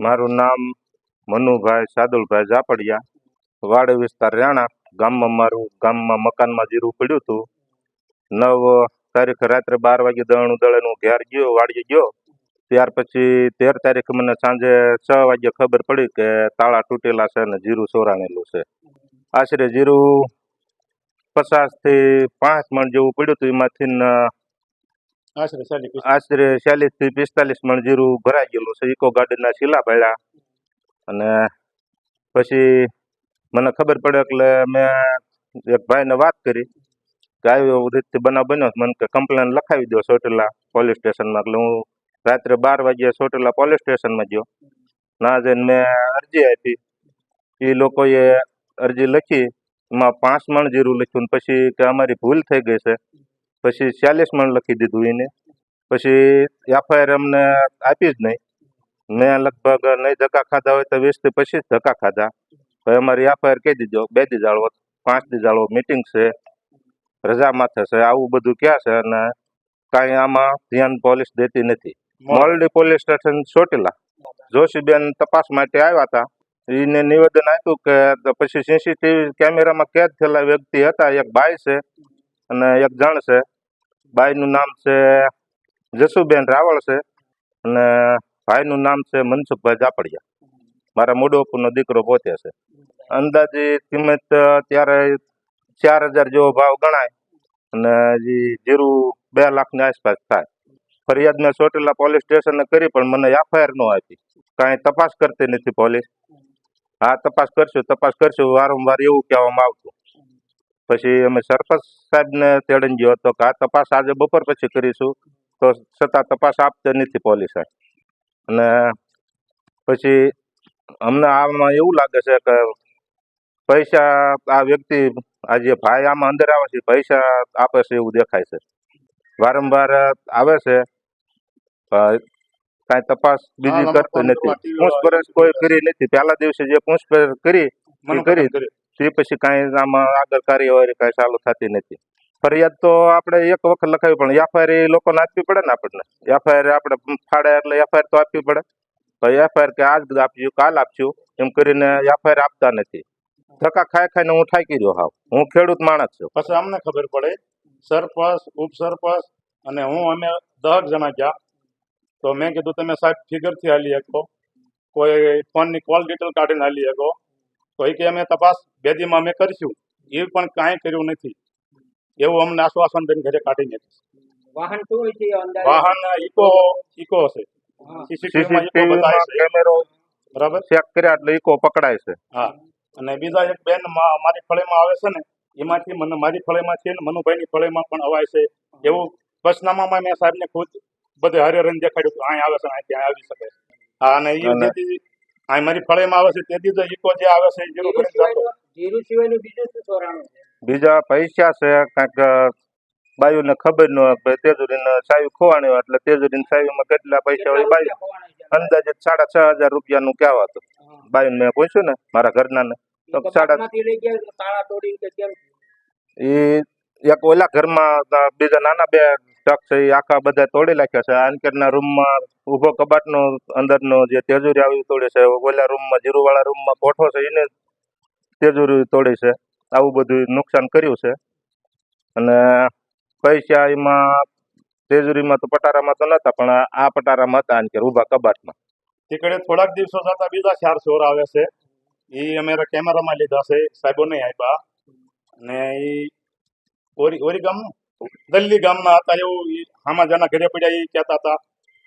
મારું નામ મનુભાઈ સાદુલભાઈ ઝાપડિયા, વાડ વિસ્તાર રાણા, ગામમાં મારું ગામમાં મકાનમાં જીરું પડ્યું હતું. નવ તારીખે રાત્રે બાર વાગે દળનું દળે હું ઘેર ગયો, વાડીએ ગયો. ત્યાર પછી તેર તારીખે મને સાંજે છ વાગે ખબર પડી કે તાળા તૂટેલા છે અને જીરું સોરાણેલું છે. આશરે જીરું પચાસથી પાંચ મણ જેવું પડ્યું હતું. એમાંથી આશરે ચાલી આશરે ચાલીસથી પિસ્તાલીસ મણ જીરું ભરાઈ ગયેલું છે. ઇકો ગાર્ડનના શીલા પડ્યા અને પછી મને ખબર પડે એટલે મેં એક ભાઈને વાત કરી કે આવી રીતથી બનાવ બન્યો મને કે કમ્પ્લેન લખાવી દો સોટેલા પોલીસ સ્ટેશનમાં. એટલે હું રાત્રે બાર વાગ્યે સોટેલા પોલીસ સ્ટેશનમાં ગયો. ના જઈને મેં અરજી આપી. એ લોકોએ અરજી લખી. એમાં પાંચ મણ જીરું લખ્યું પછી કે અમારી ભૂલ થઈ ગઈ છે. પછી ચાલીસ મણ લખી દીધું એને. પછી એફઆઈઆર અમને આપી જ નહીં. મેં લગભગ નહીં ધક્કા ખાધા હોય તો વીસથી પચીસ ધક્કા ખાધા. તો અમારી એફઆઈઆર કહી દીધો બે દી જાળવો પાંચ દી જાળવો મિટિંગ છે, રજા માથે છે, આવું બધું ક્યાં છે અને કાંઈ આમાં ધ્યાન પોલીસ દેતી નથી. Mordi police station Chotila. જોશીબેન તપાસ માટે આવ્યા હતા. એને નિવેદન આપ્યું કે પછી સીસીટીવી કેમેરામાં કેદ થયેલા વ્યક્તિ હતા, એક ભાઈ છે. અને એક જણ છે. બાઈનું નામ છે જસુબેન રાવળ છે અને ભાઈનું નામ છે મનસુખભાઈ જાપડિયા મારા મોડોપુરનો દીકરો પોતે છે. અંદાજે કિંમત ત્યારે ચાર હજાર જેવો ભાવ ગણાય અને હજી જીરું બે લાખની આસપાસ થાય. ફરિયાદ મેં ચોટીલા પોલીસ સ્ટેશને કરી પણ મને એફઆઈઆર ન આપી. કાંઈ તપાસ કરતી નથી પોલીસ. હા, તપાસ કરશું તપાસ કરશું, વારંવાર એવું કહેવામાં આવતું. પછી અમે સરપંચ સાહેબને તેડીને ગયો હતો કે આ તપાસ આજે બપોર પછી કરીશું. તો છતાં તપાસ આપતી નથી પોલીસ. અને પછી અમને આમાં એવું લાગે છે કે પૈસા આ વ્યક્તિ આ જે ભાઈ આમાં અંદર આવે છે પૈસા આપે છે એવું દેખાય છે. વારંવાર આવે છે કાંઈ તપાસ બીજી કરતી નથી. પૂછપરછ કોઈ કરી નથી. પહેલા દિવસે જે પૂછપરછ કરી. કરી. તે પછી કાંઈ આમાં આગળ કાર્યવાહી કાંઈ ચાલુ થતી નથી. ફરિયાદ તો આપણે એક વખત લખાવી, પણ એફઆઈઆર એ લોકોને આપવી પડે ને આપણને? એફઆઈઆર આપણે ફાડે એટલે એફઆઈઆર તો આપવી પડે. ભાઈ એફઆઈઆર કે આજ આપજો, કાલ આપજો, એમ કરીને એફઆઈઆર આપતા નથી. ધક્કા ખાઈ ખાઈને હું ઠાકી રહ્યો હાવ. હું ખેડૂત માણસ છું. પછી અમને ખબર પડે, સરપંચ, ઉપસરપંચ અને હું, અમે દહક જણા ગયા. તો મેં કીધું, તમે સાહેબ ફિગરથી હાલી શકો. કોઈ ફોનની કોલ ડિટેલ કાઢીને હાલી શકો. તો એ કે અમે તપાસ બેદીમાં અમે કરીશું. એ પણ કાંઈ કર્યું નથી. એવું અમને આશ્વાસન દઈને ઘરે કાઢી વાહન શું હોય છે વાહન ઇકો ઇકો હશે. હા. સીસીટીવીમાં ઇકો સીસીટીવીમાં બતાવે છે. કેમેરો બરાબર? ચેક કર્યા એટલે ઈકો પકડાય છે. હા. અને બીજા એક બેન મારી ફળીમાં આવે છે ને એમાંથી મને મારી ફળીમાં છે ને મનુભાઈની ફળીમાં પણ અવાય છે. એવું પચનામામાં મેં સાહેબને ખુદ બધે હરિહરન દેખાડ્યું કે અહીં આવે છે અહીં ત્યાં આવી શકે હા અને એ અહીં મારી ફળીમાં આવે છે તેથી તો ઈકો જે આવે છે જીરો કરીને જતો. જીરું સિવાયનું બીજું શું ચોરાણું છે બીજા પૈસા છે કાંઈક બાયુને ખબર ન હોય તેજુરી તેજુરીને સાયું ખોવાણી હોય એટલે તેજુરીની સાયુમાં કેટલા પૈસા હોય બાયુ અંદાજે સાડા છ હજાર રૂપિયાનું કહેવાતું. બાયુને મેં પૂછ્યું ને મારા ઘરનાને તો સાડા- એ એક ઓલા ઘરમાં બીજા નાના બે ટક છે એ આખા બધા તોડી નાખ્યા છે. આનકેરના રૂમમાં ઊભો કબાટનો અંદરનો જે તેજુરી આવી તોડે છે, ઓલા રૂમમાં, જીરુવાળા રૂમમાં કોઠો છે, એને તેજુરી તોડી છે. આવું બધું નુકસાન કર્યું છે. અને પૈસા એમાં તેજુરીમાં તો પટારામાં તો નતા, પણ આ- પટારામાં હતા આનકેર ઊભા કબાટમાં. તીકડે થોડાક દિવસો જતા બીજા ચાર ચોર આવે છે. એ અમે કેમેરામાં લીધા છે. સાહેબો નહીં આપ્યા અને એ ઓરી ઓરી ગામનું દલ્લી ગામના હતા એવું આમાં જેના ઘરે પડ્યા એ કહેતા હતા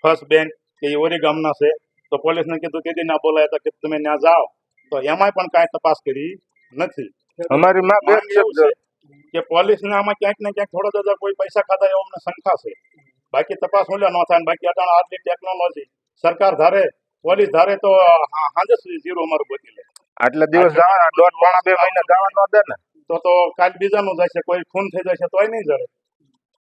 ફર્સ્ટ બેન કે એ ઓરી ગામના છે. તો પોલીસને કીધું તેથી ના બોલાયા હતા કે તમે ત્યાં જાઓ. તો એમાંય પણ કાંઈ તપાસ કરી નથી. અમારી માં બે કે પોલીસને આમાં ક્યાંક ને ક્યાંક થોડા દાદા કોઈ પૈસા ખાતા એવો અમને શંકા છે. બાકી તપાસ ઓલા ન થાય બાકી અટાણા આટલી ટેકનોલોજી. સરકાર ધારે પોલીસ ધારે તો હાજર સુધી જીરો અમારું ગોતી લે. આટલા દિવસ જવાના દોઢ પોણા બે મહિના જવા ન દે ને. તો તો કાલ બીજાનું જાય છે કોઈ ખૂન થઈ જાય છે તોય નહીં જડે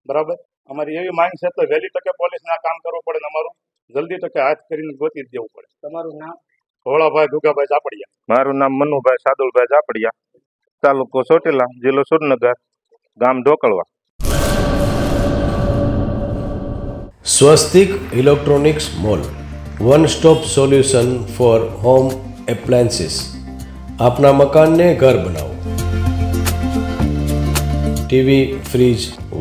બરાબર? અમારી એવી માંગ છે તો વહેલી તકે પોલીસને આ કામ કરવું પડે ને અમારું જલ્દી તકે હાથ કરીને ગોતી દેવું પડે. તમારું નામ? ભોળાભાઈ દુગાભાઈ ચાપડિયા મારું નામ મનુભાઈ સાદુલભાઈ ઝાપડિયા તાલુકો ચોટીલા જિલ્લો સુરનગર ગામ Dhokalva. Swastik electronics mall one stop solution for home appliances આપના મકાનને ઘર બનાવો. TV fridge